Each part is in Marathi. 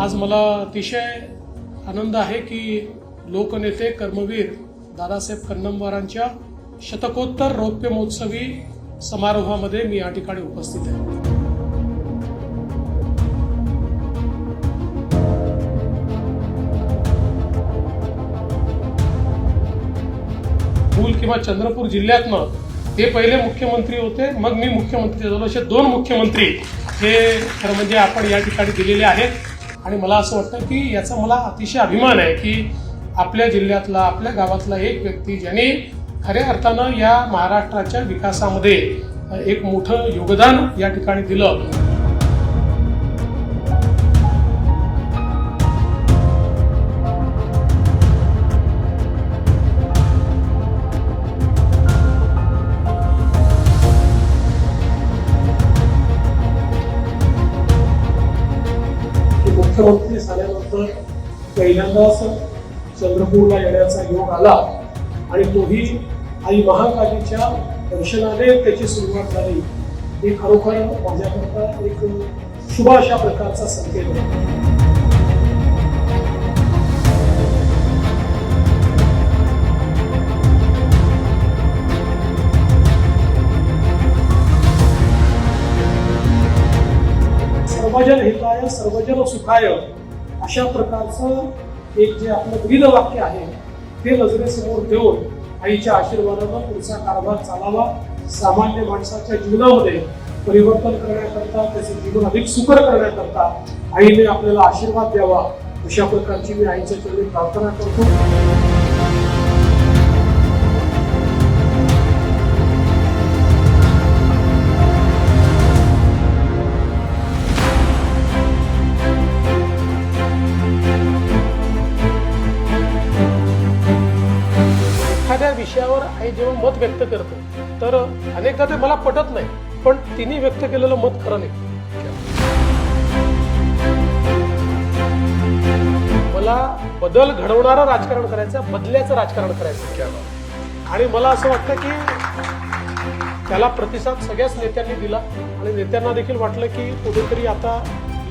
आज मला अतिशय आनंद आहे की लोकनेते कर्मवीर दादासाहेब कन्नमवारांच्या शतकोत्तर रौप्य महोत्सवी समारोहामध्ये मी या ठिकाणी उपस्थित आहे. मूल किंवा चंद्रपूर जिल्ह्यातनं ते पहिले मुख्यमंत्री होते मग मी मुख्यमंत्री झालो. असे दोन मुख्यमंत्री हे खरं म्हणजे आपण या ठिकाणी दिलेले आहेत. आणि मला असं वाटतं की याचा मला अतिशय अभिमान आहे की आपल्या जिल्ह्यातला आपल्या गावातला एक व्यक्ती ज्याने खऱ्या अर्थानं या महाराष्ट्राच्या विकासामध्ये एक मोठं योगदान या ठिकाणी दिलं. मुख्यमंत्री झाल्यानंतर पहिल्यांदाच चंद्रपूरला येण्याचा योग आला आणि तोही आई महाकालीच्या दर्शनाने त्याची सुरुवात झाली. हे खरोखर माझ्याकरता एक शुभ अशा प्रकारचा संकेत आहे. सर्वजन हिताय सर्वजन सुखाय अशा प्रकारचं एक जे आपलं ब्रीद वाक्य आहे ते नजरेसमोर ठेवून आईच्या आशीर्वादानं पुढचा कारभार चालावा. सामान्य माणसाच्या जीवनामध्ये परिवर्तन करण्याकरता त्याचं जीवन अधिक सुकर करण्याकरता आईने आपल्याला आशीर्वाद द्यावा. अशा प्रकारची मी आईच्या चरणी प्रार्थना करतो. एखाद्या विषयावर आई जेव्हा मत व्यक्त करते तर अनेकदा ते मला पटत नाही पण तिने व्यक्त केलेलं मत खरं नाही. मला बदल घडवणारं राजकारण करायचं बदल्याचं राजकारण करायचं आणि मला असं वाटतं की त्याला प्रतिसाद सगळ्याच नेत्यांनी दिला आणि नेत्यांना देखील वाटलं की कुठेतरी आता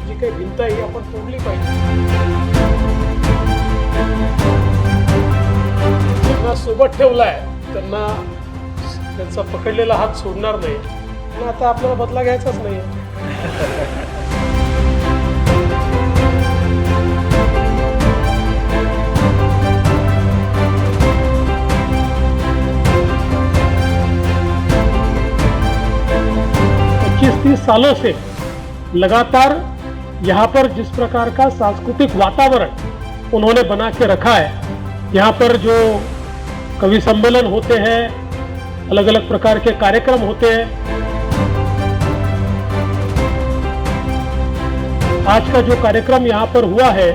जी काही भिंत आहे ही आपण तोडली पाहिजे. त्यांना सोबत ठेवलाय त्यांना त्यांचा पकडलेला हात सोडणार नाही. पण आता आपल्याला बदला घ्यायचाच नाही पच्चीस तीस सालों से लगातार यहाँ पर जिस प्रकार का सांस्कृतिक वातावरण उन्होंने बना के रखा है यहाँ पर जो कवि सम्मेलन होते हैं अलग अलग प्रकार के कार्यक्रम होते हैं। आज का जो कार्यक्रम यहाँ पर हुआ है,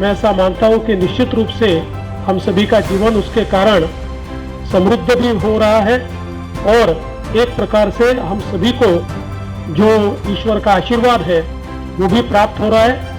मैं ऐसा मानता हूँ कि निश्चित रूप से हम सभी का जीवन उसके कारण समृद्ध भी हो रहा है और एक प्रकार से हम सभी को जो ईश्वर का आशीर्वाद है, वो भी प्राप्त हो रहा है।